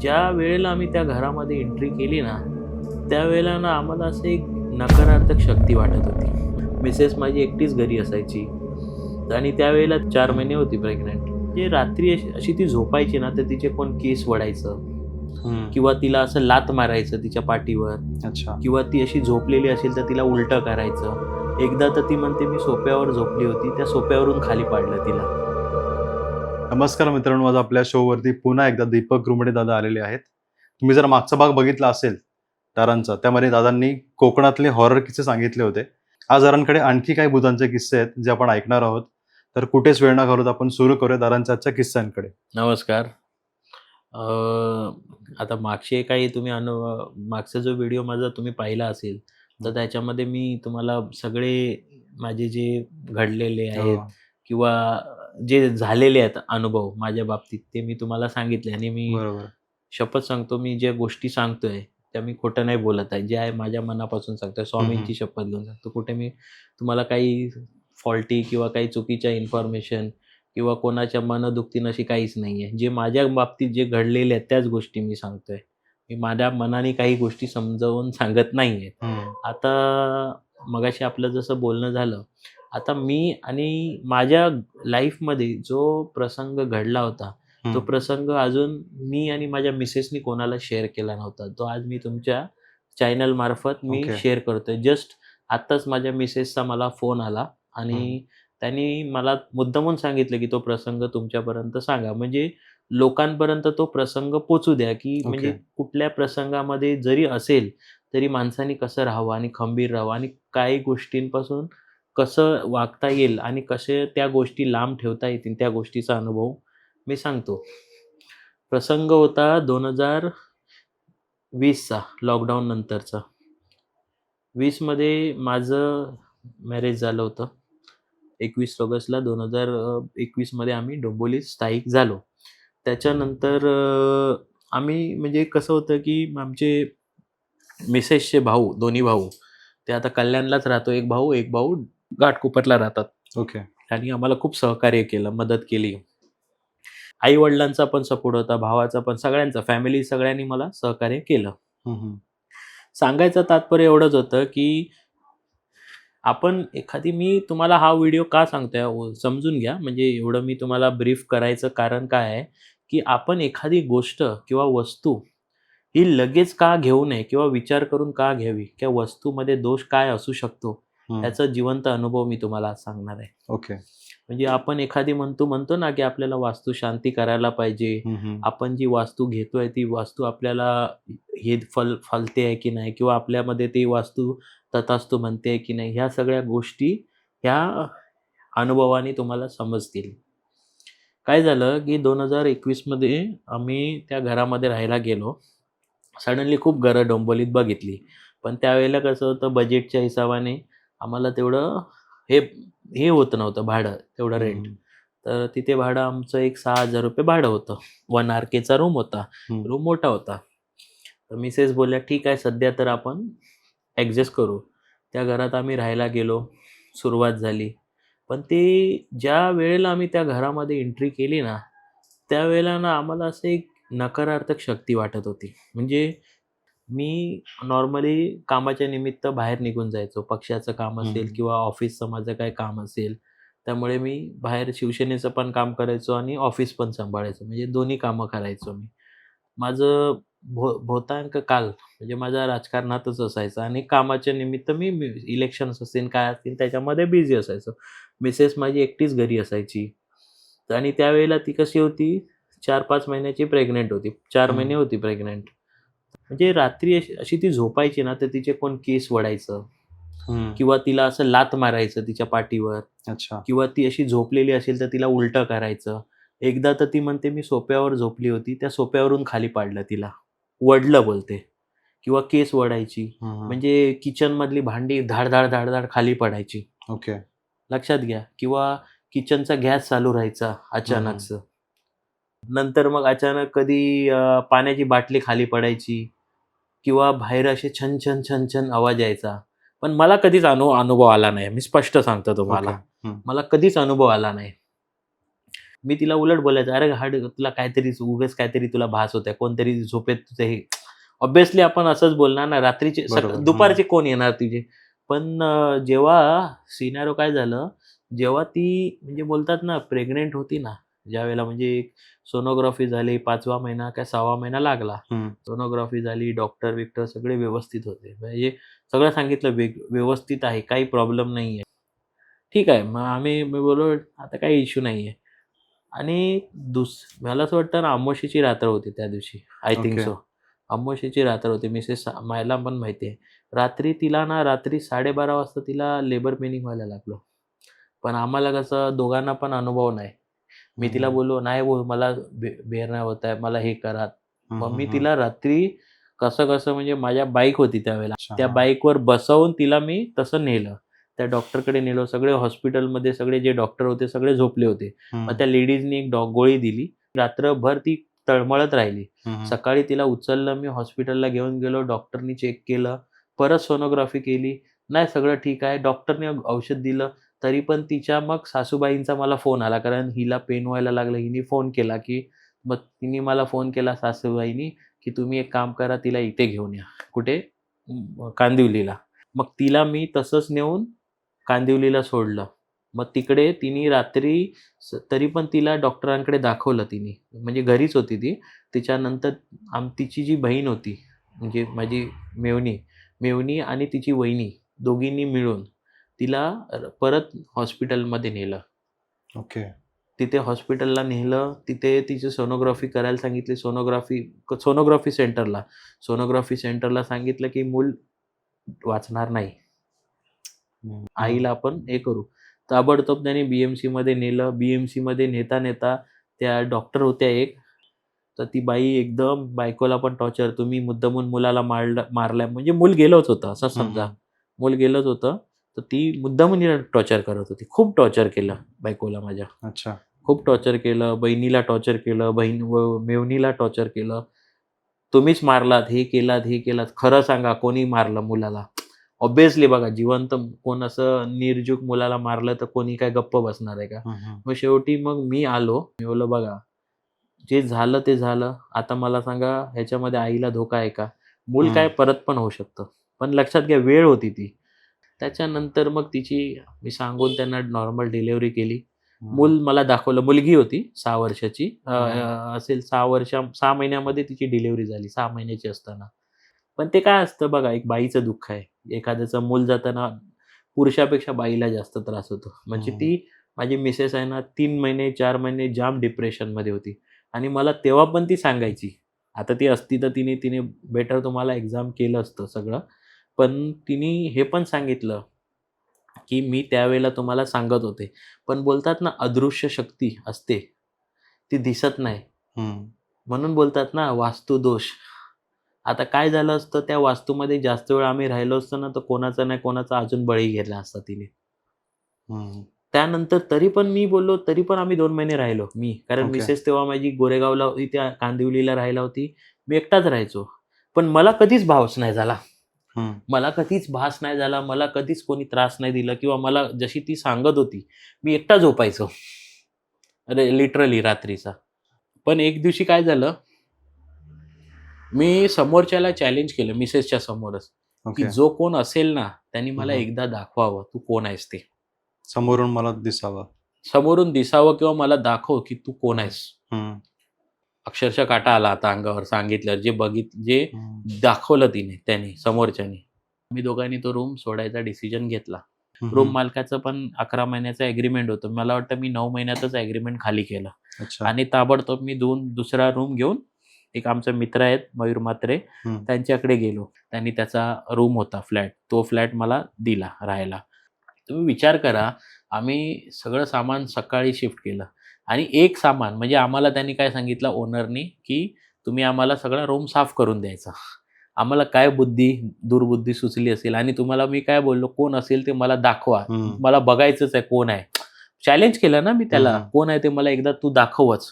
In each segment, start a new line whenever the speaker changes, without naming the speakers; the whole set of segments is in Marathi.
ज्या वेळेला आम्ही त्या घरामध्ये एंट्री केली ना त्यावेळेला ना आम्हाला असं एक नकारार्थक शक्ती वाटत होती. मिसेस माझी एकटीच घरी असायची. आणि त्यावेळेला चार महिने होती प्रेग्नंट जे रात्री अशी अशी ती झोपायची ना तर तिचे कोण केस वडायचं. किंवा तिला असं लात मारायचं तिच्या पाठीवर.
अच्छा.
किंवा ती अशी झोपलेली असेल तर तिला उलटं करायचं. एकदा तर ती म्हणते मी सोप्यावर झोपली होती. त्या सोप्यावरून खाली पाडलं तिला.
नमस्कार मित्रांनो आज आपल्या शोवरती पुन्हा एकदा दीपक रुमडे दादा आलेले आहेत. तुम्ही जर मागचा भाग बघितला असेल दारांचा त्यामध्ये दादांनी कोकणातले हॉरर किस्से सांगितले होते. आज दारांकडे आणखी काही भूतांचे किस्से आहेत जे आपण ऐकणार आहोत. तर कुठेच वेळ न घालवत आपण सुरू करूया दारांच्या आजच्या किस्स्यांकडे.
नमस्कार. आता मागचे काही तुम्ही अनु मागचा जो व्हिडिओ माझा तुम्ही पाहिला असेल तर त्याच्यामध्ये मी तुम्हाला सगळे माझे जे घडलेले आहेत
हो,
किंवा जे झालेले आहेत अनुभव माझ्या बाबतीत ते मी तुम्हाला सांगितले आणि मी शपथ सांगतो मी ज्या गोष्टी सांगतोय त्या मी खोटं नाही बोलत आहे. जे आहे माझ्या मनापासून सांगतोय. स्वामींची शपथ घेऊन सांगतो. कुठे मी तुम्हाला काही फॉल्टी किंवा काही चुकीच्या इन्फॉर्मेशन किंवा कोणाच्या मनदुखतीन अशी काहीच नाही आहे जे माझ्या बाबतीत जे घडलेले आहेत त्याच गोष्टी मी सांगतोय. मी माझ्या मनाने काही गोष्टी समजावून सांगत नाही
हम्म.
आता मगाशी आपलं जसं बोलणं झालं आता मी आणि माझ्या लाईफमध्ये जो प्रसंग घडला होता तो. प्रसंग अजून मी आणि माझ्या मिसेसनी कोणाला शेअर केला नव्हता. तो आज मी तुमच्या चॅनल मार्फत मी
Okay.
शेअर करतोय. जस्ट आत्ताच माझ्या मिसेसचा मला फोन आला आणि त्यांनी मला मुद्दामून सांगितलं की तो प्रसंग तुमच्यापर्यंत सांगा. म्हणजे लोकांपर्यंत तो प्रसंग पोचू द्या की म्हणजे कुठल्या प्रसंगामध्ये जरी असेल तरी माणसाने कसं राहावं आणि खंबीर राहावं आणि काही गोष्टींपासून कसं वागता येईल आणि कसे त्या गोष्टी लांब ठेवता येतील त्या गोष्टीचा अनुभव मी सांगतो. प्रसंग होता दोन हजार वीसचा लॉकडाऊन नंतरचा. वीसमध्ये माझं मॅरेज झालं होतं. एकवीस ऑगस्टला दोन हजार एकवीसमध्ये आम्ही डोंबोलीत स्थायिक झालो. त्याच्यानंतर आम्ही म्हणजे कसं होतं की आमचे मिसेसचे भाऊ दोन्ही भाऊ ते आता कल्याणलाच राहतो. एक भाऊ एक भाऊ घाटकोपरला राहतात.
ओके.
आणि आम्हाला खूप सहकार्य केलं मदत केली. आई वडिलांचा पण सपोर्ट होता भावाचा पण सगळ्यांचा फॅमिली सगळ्यांनी मला सहकार्य केलं. सांगायचं तात्पर्य एवढंच होतं की आपण एखादी मी तुम्हाला हा व्हिडिओ का सांगतोय व- समजून घ्या. म्हणजे एवढं मी तुम्हाला ब्रीफ करायचं कारण काय आहे की आपण एखादी गोष्ट किंवा वस्तू ही लगेच का घेऊ नये किंवा विचार करून का घ्यावी? त्या वस्तूमध्ये दोष काय असू शकतो. याचा जिवंत अनुभव मी तुम्हाला सांगणार आहे.
ओके.
म्हणजे आपण एखादी म्हणतो म्हणतो ना की आपल्याला वास्तू शांती करायला पाहिजे. आपण जी वास्तू घेतोय ती वास्तू आपल्याला हे फल फलते आहे की नाही? किंवा आपल्यामध्ये ती वास्तू तथास्तू म्हणते आहे की नाही? ह्या सगळ्या गोष्टी ह्या अनुभवाने तुम्हाला समजतील. काय झालं की दोन हजार एकवीसमध्ये आम्ही त्या घरामध्ये राहायला गेलो. सडनली खूप घरं डोंबोलीत बघितली. पण त्यावेळेला कसं होतं बजेटच्या हिशोबाने आम्हाला तेवढं हे हे होत नव्हतं भाडं तेवढं रेंट. तर तिथे भाडं आमचं एक सहा हजार रुपये भाडं होतं. वन आर केचा रूम होता. रूम मोठा होता. तर मिसेस बोलल्या ठीक आहे सध्या तर आपण ॲडजस्ट करू. त्या घरात आम्ही राहायला गेलो. सुरुवात झाली. पण ते ज्या वेळेला आम्ही त्या घरामध्ये एंट्री केली ना त्यावेळेला ना आम्हाला असं एक नकारार्थक शक्ती वाटत होती. म्हणजे मी नॉर्मली कामाच्या निमित्त बाहेर निघून जायचो. पक्षाचं काम असेल. किंवा ऑफिसचं माझं काही काम असेल त्यामुळे मी बाहेर शिवसेनेचं पण काम करायचो आणि ऑफिस पण सांभाळायचो. म्हणजे दोन्ही कामं करायचो मी. माझं भो बहुतांक काल म्हणजे माझा राजकारणातच असायचा आणि कामाच्या निमित्त मी इलेक्शन्स असतील काय असतील त्याच्यामध्ये बिझी असायचो. मिसेस माझी एकटीच घरी असायची. तर आणि त्यावेळेला ती कशी होती? चार पाच महिन्याची प्रेग्नेंट होती. चार. महिने होती प्रेग्नेंट म्हणजे रात्री अशी ती झोपायची ना तर तिचे कोण केस वडायचं. किंवा तिला असं लात मारायचं तिच्या पाठीवर.
अच्छा.
किंवा ती अशी झोपलेली असेल तर तिला उलटं करायचं. एकदा तर ती म्हणते मी सोप्यावर झोपली होती त्या सोप्यावरून खाली पाडलं तिला. वडलं बोलते. किंवा केस वडायची. म्हणजे किचन मधली भांडी धाड धाड धाड धाड खाली पडायची.
ओके.
लक्षात घ्या. किंवा किचनचा गॅस चालू राहायचा अचानकच. नंतर मग अचानक कधी पाण्याची बाटली खाली पडायची. किंवा बाहेर असे छन छन छन छन आवाज यायचा. पण मला कधीच अनु अनुभव आला नाही. मी स्पष्ट सांगतो तुम्हाला.
हम्म.
मला कधीच अनुभव आला नाही. मी तिला उलट बोलायचं अरे हाड तुला काहीतरी उगच काहीतरी तुला भास होत्या. कोणतरी झोपेत तुझं हे ऑब्विसली आपण असंच बोलणार ना. रात्रीचे दुपारचे कोण येणार तुझे पण जेव्हा सिनारो काय झालं? जेव्हा ती म्हणजे बोलतात ना प्रेग्नेंट होती ना ज्या वेळेला म्हणजे सोनोग्राफी झाली पाचवा महिना काय सहावा महिना लागला. सोनोग्राफी झाली डॉक्टर विक्टर सगळे व्यवस्थित होते. म्हणजे सगळं सांगितलं वेग व्यवस्थित आहे काही प्रॉब्लेम नाही आहे. ठीक आहे मग आम्ही मी बोलो आता काही इश्यू नाही आहे. आणि दुस मला असं वाटतं ना अमावशीची रात्र होती त्या दिवशी आय थिंक. सो अमावशीची रात्र होती मिसेस मायला पण माहिती आहे. रात्री तिला ना रात्री साडेबारा वाजता तिला लेबर पेनिंग व्हायला लागलो. पण आम्हाला कसं दोघांना पण अनुभव नाही. मी तिला. बोललो नाही बोल मला बे बेर नाही होत आहे मला हे करा मग मी. तिला रात्री कसं कसं म्हणजे माझ्या बाईक होती त्यावेळेला त्या. बाईकवर बसवून तिला मी तसं नेलं त्या डॉक्टरकडे नेलं सगळे हॉस्पिटलमध्ये सगळे जे डॉक्टर होते सगळे झोपले होते. मग त्या लेडीजनी एक गोळी दिली रात्रभर ती तळमळत राहिली. सकाळी तिला उचललं मी हॉस्पिटलला घेऊन गेलो डॉक्टरनी चेक केलं परत सोनोग्राफी केली नाही सगळं ठीक आहे डॉक्टरने औषध दिलं तरी पण तिच्या मग सासूबाईंचा मला फोन आला. कारण हिला पेन व्हायला लागलं. हिने फोन केला की मग तिने मला फोन केला सासूबाईनी की तुम्ही एक काम करा तिला इथे घेऊन या. कुठे? कांदिवलीला. मग तिला मी तसंच नेऊन कांदिवलीला सोडलं. मग तिकडे तिने रात्री स- तरी पण तिला डॉक्टरांकडे दाखवलं तिने. म्हणजे घरीच होती ती. तिच्यानंतर आम तिची जी बहीण होती म्हणजे माझी मेवणी मेवणी आणि तिची वहिनी दोघींनी मिळून तिला परत हॉस्पिटलमध्ये नेलं.
ओके.
तिथे हॉस्पिटलला नेलं. तिथे तिची सोनोग्राफी करायला सांगितली. सोनोग्राफी सोनोग्राफी सेंटरला. सोनोग्राफी सेंटरला सांगितलं की मूल वाचणार नाही. आईला आपण हे करू. ताबडतोब त्याने बी एम सीमध्ये नेलं. बी एम सीमध्ये नेता नेता त्या डॉक्टर होत्या एक. तर ती बाई एकदम बायकोला पण टॉर्चर तुम्ही मुद्दामून मुलाला मारलं मारलाय. म्हणजे मूल गेलंच होतं असं समजा. मूल गेलंच होतं. तर ती मुद्दामून टॉर्चर करत होती. खूप टॉर्चर केलं बायकोला माझ्या.
अच्छा.
खूप टॉर्चर केलं बहिणीला टॉर्चर केलं बहीण व मेवणीला टॉर्चर केलं. तुम्हीच मारलात हे केलात हे केलात. खरं सांगा कोणी मारलं मुलाला? ऑब्विसली बघा जिवंत कोण असं निर्जुक मुलाला मारलं तर कोणी काय गप्प बसणार आहे का. मग शेवटी मग मी आलो. मी बोललो बघा जे झालं ते झालं. आता मला सांगा ह्याच्यामध्ये आईला धोका आहे का? मूल. काय परत पण होऊ शकतं. पण लक्षात घ्या वेळ होती ती. त्याच्यानंतर मग तिची मी सांगून त्यांना नॉर्मल डिलेवरी केली. मूल मला दाखवलं मुलगी होती सहा वर्षाची. असेल सहा वर्षा सहा महिन्यामध्ये तिची डिलिव्हरी झाली सहा महिन्याची असताना. पण ते काय असतं बघा एक बाईचं दुःख आहे. एखाद्याचं मूल जाताना पुरुषापेक्षा बाईला जास्त त्रास होतो. म्हणजे. ती माझी मिसेस आहे ना तीन महिने चार महिने जाम डिप्रेशनमध्ये होती. आणि मला तेव्हा पण ती सांगायची. आता ती असती तर तिने तिने बेटर तुम्हाला एक्झाम केलं असतं सगळं. पण तिने हे पण सांगितलं की मी त्यावेळेला तुम्हाला सांगत होते पण बोलतात ना अदृश्य शक्ती असते ती दिसत नाही. म्हणून बोलतात ना वास्तुदोष आता काय झालं असतं त्या वास्तूमध्ये जास्त वेळ आम्ही राहिलो असतो ना तर कोणाचा नाही कोणाचा अजून बळी घेतला असता तिने. त्यानंतर तरी पण मी बोललो तरी पण आम्ही दोन महिने राहिलो मी कारण
Okay.
मिसेस तेव्हा माझी गोरेगावला होती त्या कांदिवलीला राहिला होती मी एकटाच राहायचो पण मला कधीच भावच नाही झाला. मला कधीच भास नाही झाला मला कधीच कोणी त्रास नाही दिला किंवा मला जशी ती सांगत होती मी एकटा झोपायचो. अरे लिटरली रात्रीचा. पण एक दिवशी काय झालं मी समोरच्याला चॅलेंज केलं मिसेसच्या समोरच की जो कोण असेल ना त्यांनी मला. एकदा दाखवावं तू कोण आहेस ते.
समोरून मला दिसावं.
समोरून दिसावं किंवा मला दाखव की तू कोण आहेस. अक्षरशः काटा आला आता अंगावर सांगितलं जे बघित जे. दाखवलं तिने त्याने समोरच्याने. मी दोघांनी तो रूम सोडायचा डिसिजन घेतला. रूम मालकाचं पण अकरा महिन्याचं ॲग्रीमेंट होतं. मला वाटतं मी नऊ महिन्यातच ॲग्रीमेंट खाली केलं. आणि ताबडतोब मी दोन दुसरा रूम घेऊन एक आमचे मित्र आहेत मयूर
हम्म.
त्यांच्याकडे गेलो. त्यांनी त्याचा रूम होता फ्लॅट तो फ्लॅट मला दिला राहायला. तुम्ही विचार करा आम्ही सगळं सामान सकाळी शिफ्ट केलं. आणि एक सामान म्हणजे आम्हाला त्यांनी काय सांगितलं ओनरनी की तुम्ही आम्हाला सगळा रूम साफ करून द्यायचा. आम्हाला काय बुद्धी दुर्बुद्धी सुचली असेल आणि तुम्हाला मी काय बोललो कोण असेल ते मला दाखवा. मला बघायचंच आहे कोण आहे चॅलेंज केलं ना मी त्याला. कोण आहे ते मला एकदा तू दाखवच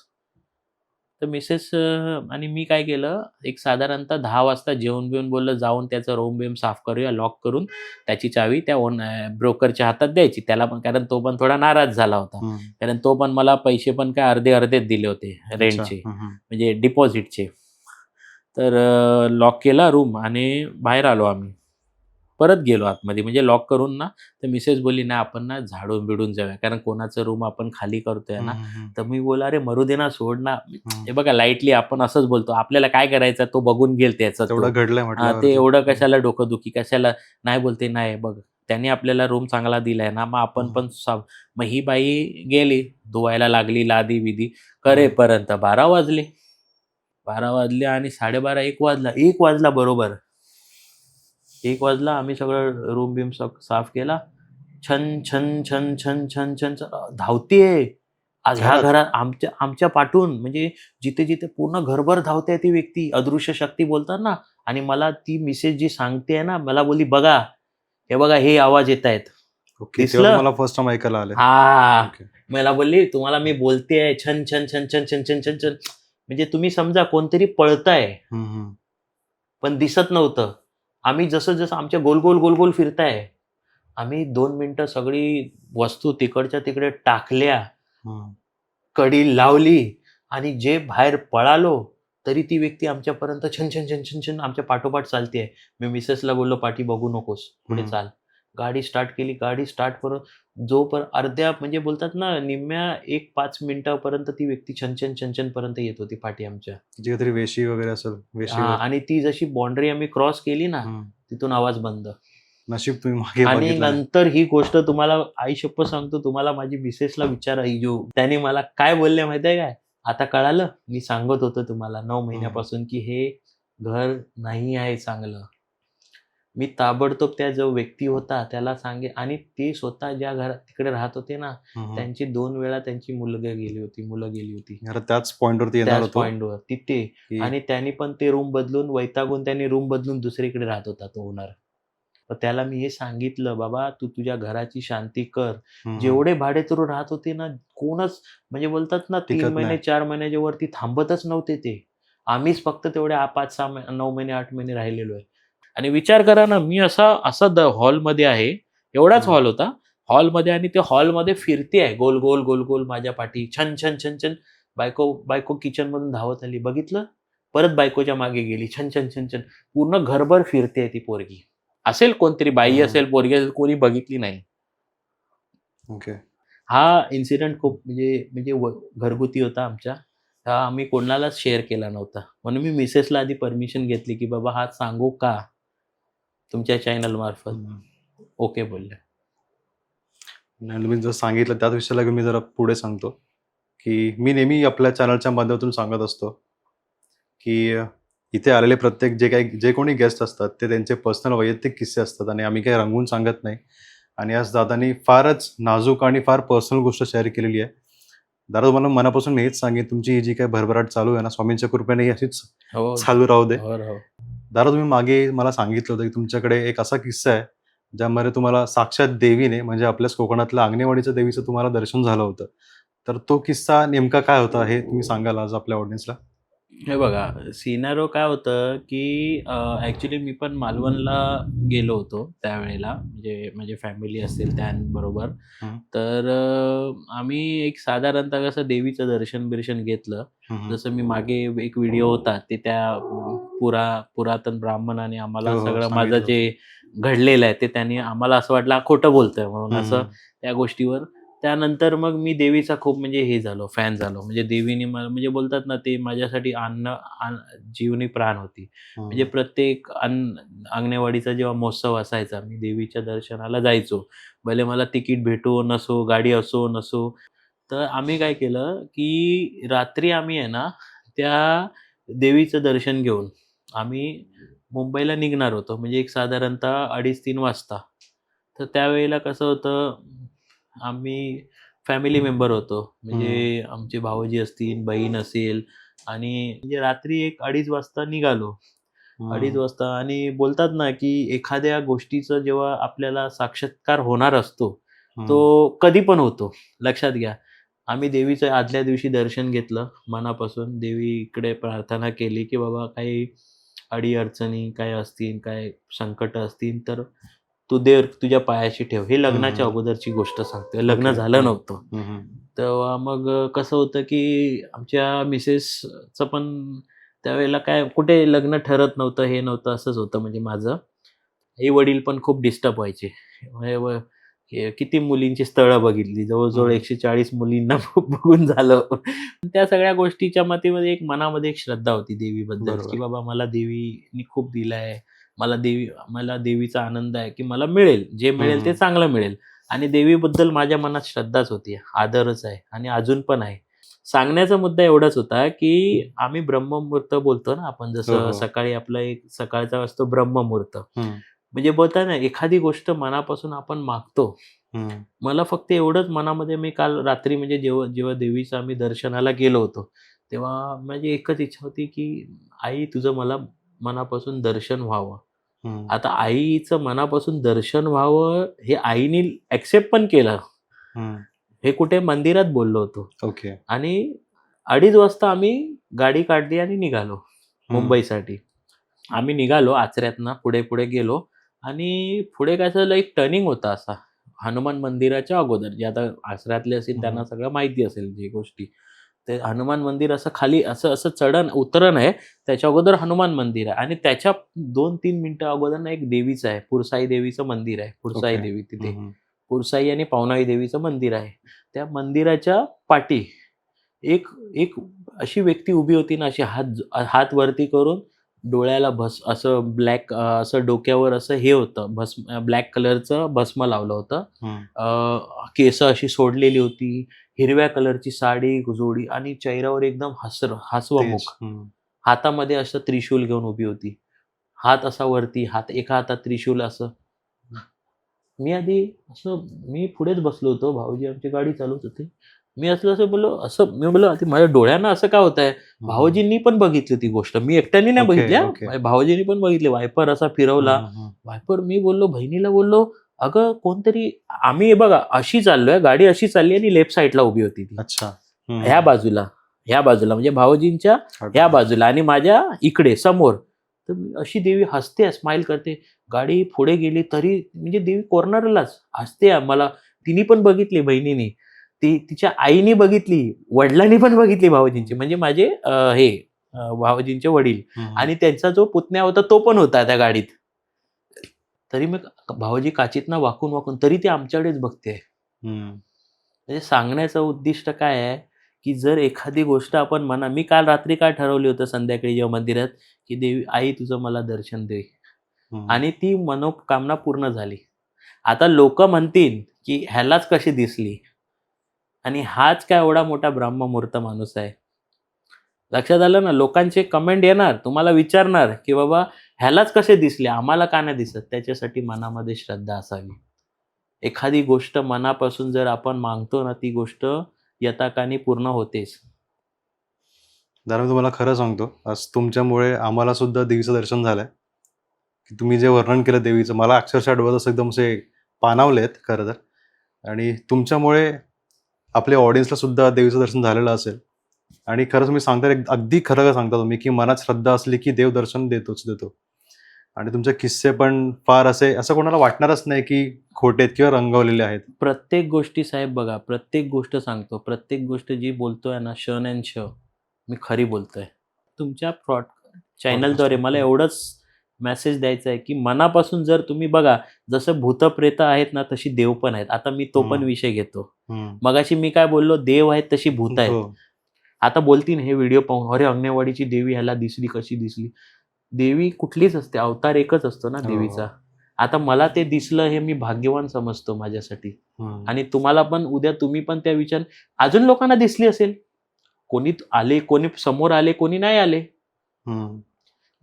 तर मिसेस आणि मी काय केलं एक साधारणतः दहा वाजता जेवण बिवून बोललं जाऊन त्याचं रोम बिम साफ करूया लॉक करून त्याची चावी त्या ओन ब्रोकरच्या हातात द्यायची त्याला पण कारण तो पण थोडा नाराज झाला होता. कारण तो पण मला पैसे पण काय अर्धे अर्धेच दिले होते. रेंटचे. म्हणजे डिपॉझिटचे तर लॉक केला रूम आणि बाहेर आलो आम्ही. परत गेलो आतमध्ये. म्हणजे लॉक करून ना तर मिसेस बोलली ना आपण ना झाडून बिडून जाऊया. कारण कोणाचं रूम आपण खाली करतोय ना. तर मी बोला अरे मरू दे ना सोड ना. हे बघा लाईटली आपण असंच बोलतो. आपल्याला काय करायचं? तो बघून गेल त्याचा तो. एवढं कशाला डोकंदुखी? कशाला? नाही बोलते नाही बघ त्यांनी आपल्याला रूम चांगला दिलाय ना मग आपण. पण मग ही बाई गेली धुवायला लागली लादी विधी करेपर्यंत बारा वाजले. बारा वाजले आणि साडेबारा एक वाजला एक वाजला बरोबर एक वाजला आम्ही सगळं रूम बिम साफ केला छन छन छन छन छन छन धावतीये आज ह्या घरात? आमच्या आमच्या पाठून म्हणजे जिथे जिथे पूर्ण घरभर धावते ती व्यक्ती अदृश्य शक्ती बोलतात ना आणि मला ती मिसेस जी सांगते ना मला बोलली बघा हे बघा हे आवाज येत आहेत
मला फर्स्ट टाइम ऐकायला आलं
हा. मला बोलली तुम्हाला मी बोलतेय छन छन छन छन छन छन छन छन म्हणजे तुम्ही समजा कोणतरी पळताय. पण दिसत नव्हतं आम्ही जसं जसं आमच्या गोल गोल गोल गोल फिरताय आम्ही दोन मिनिटं सगळी वस्तू तिकडच्या तिकडे टाकल्या. कडी लावली आणि जे बाहेर पळालो तरी ती व्यक्ती आमच्यापर्यंत छन छन छन छन छन आमच्या पाठोपाठ चालते मी मिसेसला बोललो पाठी बघू नकोस पुढे. चाल गाडी स्टार्ट केली गाडी स्टार्ट करून जोपर्यंत अर्ध्या म्हणजे बोलतात ना निम्म्या एक पाच मिनिटापर्यंत ती व्यक्ती छन छन छन छन पर्यंत येत होती पाठी आमच्या.
जी काहीतरी वेशी वगैरे असेल वेशी
आणि ती जशी बाउंड्री आम्ही क्रॉस केली ना. तिथून आवाज बंद.
नशीब तुम्ही
आणि. नंतर ही गोष्ट तुम्हाला आई शप्प सांगतो तुम्हाला माझी मिसेसला विचारा जो त्याने मला काय बोलले माहितीये काय? आता कळालं? मी सांगत होतो तुम्हाला नऊ महिन्यापासून की हे घर नाही आहे चांगलं. मी ताबडतोब त्या जो व्यक्ती होता त्याला सांगे आणि ते स्वतः ज्या घरात तिकडे राहत होते ना. त्यांची दोन वेळा त्यांची मुलगा गेली होती मुलं गेली होती.
त्याच पॉइंट वरती येणार
त्याच
होतो?
पॉइंटवर तिथे आणि त्यांनी पण ते रूम बदलून वैतागून त्यांनी रूम बदलून दुसरीकडे राहत होता तो ओनर त्याला मी हे सांगितलं बाबा तू तुझ्या घराची शांती कर. जेवढे भाडेकरू राहत होते ना कोणच म्हणजे बोलतात ना तीन महिने. चार महिन्याच्या वरती थांबतच नव्हते ते. आम्हीच फक्त तेवढे पाच सहा नऊ महिने आठ महिने राहिलेलो आहे. आणि विचार करा ना मी असा असा द हॉलमध्ये आहे एवढाच. हॉल होता. हॉलमध्ये आणि ते हॉलमध्ये फिरते आहे गोल गोल गोल गोल माझ्या पाठी छन छन छन छन. बायको बायको किचन मधून धावत आली बघितलं? परत बायकोच्या मागे गेली छन छन छन छन. पूर्ण घरभर फिरते ती पोरगी. असेल कोणतरी बाई. असेल पोरगी असेल कोणी बघितली नाही.
ओके.
हा इन्सिडेंट खूप म्हणजे म्हणजे घरगुती होता आमच्या. हा आम्ही कोणालाच शेअर केला नव्हता. म्हणून मी मिसेसला आधी परमिशन घेतली की बाबा हा सांगू का? तुमच्या चॅनल मार्फत. ओके बोलले.
आणि तुम्ही जर सांगितलं त्याच विषयाला मी जरा पुढे सांगतो. की मी नेहमी आपल्या चॅनलच्या माध्यमातून सांगत असतो की इथे आलेले प्रत्येक जे काही जे कोणी गेस्ट असतात ते त्यांचे पर्सनल वैयक्तिक किस्से असतात आणि आम्ही काही रंगवून सांगत नाही. आणि आज दादानी फारच नाजूक आणि फार पर्सनल गोष्ट शेअर केलेली आहे. दादा तुम्हाला मनापासून मी हेच सांगेन तुमची ही जी काही भरभराट चालू आहे ना स्वामींच्या कृपेने ही अशीच
हो.
चालू राहू दे.
हो
दादा तुम्ही मागे मला सांगितलं होतं की तुमच्याकडे एक असा किस्सा आहे ज्यामध्ये तुम्हाला साक्षात देवीने म्हणजे आपल्याच कोकणातल्या आंगणेवाडीच्या देवीचं तुम्हाला दर्शन झालं होतं. तर तो किस्सा नेमका काय होता हे तुम्ही सांगाल आज आपल्या ऑडियन्सला
हे बघा सिनारो काय होतं की ॲक्च्युली मी पण मालवणला गेलो होतो त्यावेळेला. म्हणजे म्हणजे फॅमिली असेल त्यांबरोबर. तर अं, आम्ही एक साधारणतः कसं देवीचं दर्शन बिर्शन घेतलं. जसं मी मागे एक व्हिडिओ होता ते त्या पुरा पुरातन ब्राह्मणाने आम्हाला
हो, हो,
सगळं
सांगितलं.
माझं जे घडलेलं आहे ते त्यांनी आम्हाला असं वाटलं हा खोटं बोलतोय. म्हणून. असं त्या गोष्टीवर त्यानंतर मग मी देवीचा खूप म्हणजे हे झालो फॅन झालो. म्हणजे देवीने मला म्हणजे बोलतात ना ते माझ्यासाठी अन्न जीवनी प्राण होती. म्हणजे प्रत्येक अन्न अंगणेवाडीचा जेव्हा महोत्सव असायचा मी देवीच्या दर्शनाला जायचो. भले मला तिकीट भेटो नसो गाडी असो नसो. तर आम्ही काय केलं की रात्री आम्ही आहे ना त्या देवीचं दर्शन घेऊन आम्ही मुंबईला निघणार होतो. म्हणजे एक साधारणतः अडीच तीन वाजता. तर त्यावेळेला कसं होतं आम्ही फॅमिली मेंबर होतो. म्हणजे आमचे भावजी असतील बहीण असेल आणि म्हणजे रात्री एक अडीच वाजता निघालो. अडीच वाजता आणि बोलतात ना की एखाद्या गोष्टीचं जेव्हा आपल्याला साक्षात्कार होणार असतो. तो कधी पण होतो. लक्षात घ्या. आम्ही देवीचं आदल्या दिवशी दर्शन घेतलं मनापासून. देवीकडे प्रार्थना केली की बाबा काही अडी अडचणी काय असतील काय संकट असतील तर तू देव तुझ्या पायाशी ठेव हे लग्नाच्या. अगोदरची गोष्ट सांगते लग्न. झालं. नव्हतं. तेव्हा मग कसं होतं की आमच्या मिसेसचं पण त्यावेळेला काय कुठे लग्न ठरत नव्हतं हे नव्हतं असंच होतं म्हणजे माझं आई वडील पण खूप डिस्टर्ब व्हायचे किती मुलींची स्थळं बघितली जवळजवळ. एकशे चाळीस मुलींना बघून झालं त्या सगळ्या गोष्टीच्या मतीमध्ये एक मनामध्ये एक श्रद्धा होती देवीबद्दल. की बाबा मला देवीनी खूप दिलं आहे मला देवी मला देवीचा आनंद आहे की मला मिळेल जे मिळेल ते. चांगलं मिळेल आणि देवीबद्दल माझ्या मनात श्रद्धाच होती आदरच आहे आणि अजून पण आहे सांगण्याचा मुद्दा एवढाच होता की आम्ही ब्रह्ममुहूर्त बोलतो ना आपण
हो,
जसं
हो.
सकाळी आपला एक सकाळचा असतो ब्रह्ममुहूर्त
हम्म.
म्हणजे बोलता ना एखादी गोष्ट मनापासून आपण मागतो. मला फक्त एवढंच मनामध्ये मी काल रात्री म्हणजे जेव्हा जेव्हा देवीचं आम्ही दर्शनाला गेलो होतो तेव्हा माझी एकच इच्छा होती की आई तुझं मला मनापासून दर्शन व्हावं. आता आईचं मनापासून दर्शन व्हावं हे आईने ऍक्सेप्ट पण केलं.
हम्म.
हे कुठे मंदिरात बोललो होतो.
ओके.
आणि अडीच वाजता आम्ही गाडी काढली आणि निघालो. मुंबईसाठी. आम्ही निघालो आचऱ्यातनं पुढे पुढे गेलो. आणि पुढे काय झालं एक टर्निंग होता असा. हनुमान मंदिराच्या अगोदर. जे आता आचऱ्यातले असतील त्यांना. सगळं माहिती असेल जी गोष्टी. ते हनुमान मंदिर असं खाली असं असं चढण उतरण आहे त्याच्या अगोदर हनुमान मंदिर आहे. आणि त्याच्या दोन तीन मिनिटं अगोदर ना एक देवीचं आहे पुरसाई देवीचं मंदिर आहे. पुरसाई
Okay.
देवी तिथे. पुरसाई आणि पावनाई देवीचं मंदिर आहे. त्या मंदिराच्या पाठी एक एक अशी व्यक्ती उभी होती ना अशी हात हात वरती करून डोळ्याला भस असं ब्लॅक असं डोक्यावर असं हे होतं भस्म ब्लॅक कलरचं भस्म लावलं होतं. केस अशी सोडलेली होती. हिरव्या कलरची साडी जोडी आणि चेहऱ्यावर एकदम हसर हसवं
तेच.
मुख.
हम्म.
हातामध्ये असं त्रिशूल घेऊन उभी होती. हात असा वरती हात एका हातात त्रिशूल असं. मी आधी असं मी पुढेच बसलो होतो. भाऊजी आमची गाडी चालवत होते. मी असलं असं बोललो असं मी बोललो आधी माझ्या डोळ्यांना असं का होत आहे भाऊजींनी पण बघितली ती गोष्ट. मी एकट्याने नाही बघितल्या. माझ्या भाऊजींनी पण बघितली. वायपर असा फिरवला. वायपर मी बोललो बहिणीला बोललो अगं कोणतरी आम्ही बघा अशी चाललोय गाडी अशी चालली आणि लेफ्ट साईडला उभी होती ती.
अच्छा.
ह्या बाजूला ह्या बाजूला म्हणजे भाऊजींच्या ह्या बाजूला आणि माझ्या इकडे समोर. तर मी अशी देवी हसते स्माइल करते. गाडी पुढे गेली तरी म्हणजे देवी कॉर्नरलाच हसते आम्हाला. तिने पण बघितली बहिणीने. ती तिच्या आईने बघितली वडिलांनी पण बघितली भाऊजींची. म्हणजे माझे हे अं, भाऊजींचे वडील. आणि त्यांचा जो पुतण्या होता तो पण होता त्या गाडीत. तरी मग भाऊजी काचीतनं वाकून वाकून तरी ते आमच्याकडेच बघते. म्हणजे सांगण्याचं उद्दिष्ट काय आहे की जर एखादी गोष्ट आपण म्हणा मी काल रात्री काय ठरवली होतं संध्याकाळी जेव्हा मंदिरात की देवी आई तुझं मला दर्शन दे. आणि ती मनोकामना पूर्ण झाली. आता लोक म्हणतील की ह्यालाच कशी दिसली? आणि हाच काय एवढा मोठा ब्रह्ममुहूर्त माणूस आहे? लक्षात आलं ना लोकांचे कमेंट येणार तुम्हाला विचारणार की बाबा ह्यालाच कसे दिसले? आम्हाला का नाही दिसत? त्याच्यासाठी मनामध्ये श्रद्धा असावी. एखादी गोष्ट मनापासून जर आपण मागतो ना ती गोष्ट यथाकानी पूर्ण होतेच.
दादा मी तुम्हाला खरं सांगतो. आज तुमच्यामुळे आम्हाला सुद्धा देवीचं दर्शन झालंय. की तुम्ही जे वर्णन केलं देवीचं मला अक्षरशः डोळ्यात असं एकदम असे पानावले आहेत खरं तर. आणि तुमच्यामुळे आपल्या ऑडियन्सला सुद्धा देवीचं दर्शन झालेलं असेल. आणि खरंच मी सांगता एक अगदी खरं खरं सांगता तुम्ही की मनात श्रद्धा असली की देव दर्शन देतोच देतो. आणि तुमचे किस्से पण फार असे असं कोणाला वाटणारच नाही की खोटे आहेत किंवा रंगवलेले आहेत.
प्रत्येक गोष्टी साहेब बघा प्रत्येक गोष्ट सांगतो. प्रत्येक गोष्ट जी बोलतोय ना शन अँड श मी खरी बोलतोय. तुमच्या फ्रॉड चॅनलद्वारे मला एवढंच मेसेज द्यायचा आहे की मनापासून जर तुम्ही बघा जसं भूतप्रेत आहेत ना तशी देव पण आहेत. आता मी तो पण. विषय घेतो. मगाशी मी काय बोललो देव आहेत तशी भूत आहेत.
हो.
आता बोलतील हे व्हिडिओ पाहून अरे अंगणवाडीची देवी ह्याला दिसली कशी दिसली? देवी कुठलीच असते अवतार एकच असतो ना
हो.
देवीचा. आता मला ते दिसलं हे मी भाग्यवान समजतो माझ्यासाठी. आणि तुम्हाला पण उद्या तुम्ही पण त्या विचार अजून लोकांना दिसली असेल. कोणी आले कोणी समोर आले कोणी नाही आले.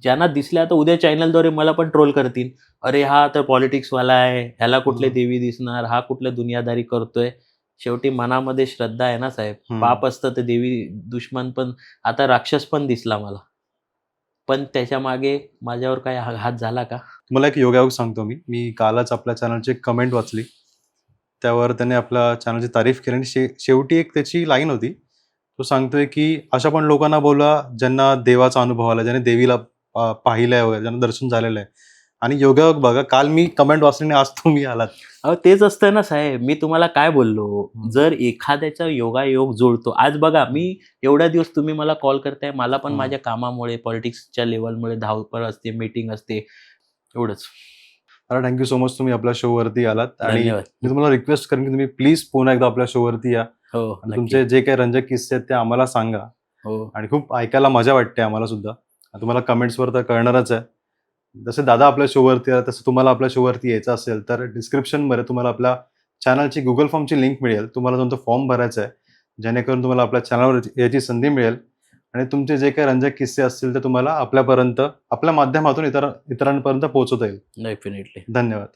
ज्यांना दिसल्या तर उद्या चॅनलद्वारे मला पण ट्रोल करतील. अरे हा तर पॉलिटिक्सवाला आहे. ह्याला कुठले. देवी दिसणार? हा कुठल्या दुनियादारी करतोय? शेवटी मनामध्ये श्रद्धा आहे ना साहेब. पाप असतं तर देवी दुश्मन पण. आता राक्षस पण दिसला मला. पण त्याच्यामागे माझ्यावर काय हा- हात झाला का?
तुम्हाला एक योगायोग सांगतो मी. मी कालच आपल्या चॅनलची एक कमेंट वाचली. त्यावर त्याने आपल्या चॅनलची तारीफ केली आणि शे शेवटी एक त्याची लाईन होती. तो सांगतोय की अशा पण लोकांना बोला ज्यांना देवाचा अनुभव आला ज्याने देवीला पाहिलं पाहिलंय वगैरे ज्यांना दर्शन झालेलं आहे. आणि योगायोग बघा काल मी कमेंट वाचली आज तुम्ही आलात.
अहो तेच असतं ना साहेब मी तुम्हाला काय बोललो. जर एखाद्याचा योगायोग जुळतो आज बघा मी एवढ्या दिवस तुम्ही मला कॉल करताय मला पण. माझ्या कामामुळे पॉलिटिक्सच्या लेवलमुळे धावपळ असते मीटिंग असते एवढंच.
मला थँक्यू सो मच तुम्ही आपल्या शोवरती आलात आणि मी तुम्हाला रिक्वेस्ट करेन की तुम्ही प्लीज पुन्हा एकदा आपल्या शोवरती या.
हो.
तुमचे जे काही रंजक किस्से आहेत ते आम्हाला सांगा.
हो.
आणि खूप ऐकायला मजा वाटते आम्हाला सुद्धा. तुम्हाला कमेंट्सवर तर कळणारच आहे. जसे दादा आपल्या शोवरती आहे तसं तुम्हाला आपल्या शोवरती यायचं असेल तर डिस्क्रिप्शनमध्ये तुम्हाला आपल्या चॅनलची गुगल फॉर्मची लिंक मिळेल. तुम्हाला तुमचा फॉर्म भरायचा आहे जेणेकरून तुम्हाला आपल्या चॅनलवर याची संधी मिळेल. आणि तुमचे जे काही रंजक किस्से असतील ते तुम्हाला आपल्यापर्यंत आपल्या माध्यमातून इतर इतरांपर्यंत पोहोचवता येईल.
डेफिनेटली
धन्यवाद.